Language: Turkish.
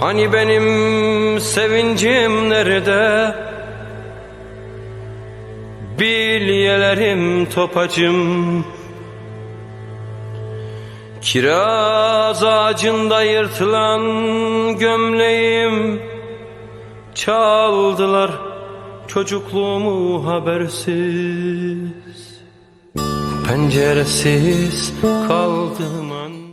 Hani benim sevincim nerede? Bilyelerim topacım. Kiraz ağacında yırtılan gömleğim. Çaldılar çocukluğumu habersiz. Penceresiz kaldım an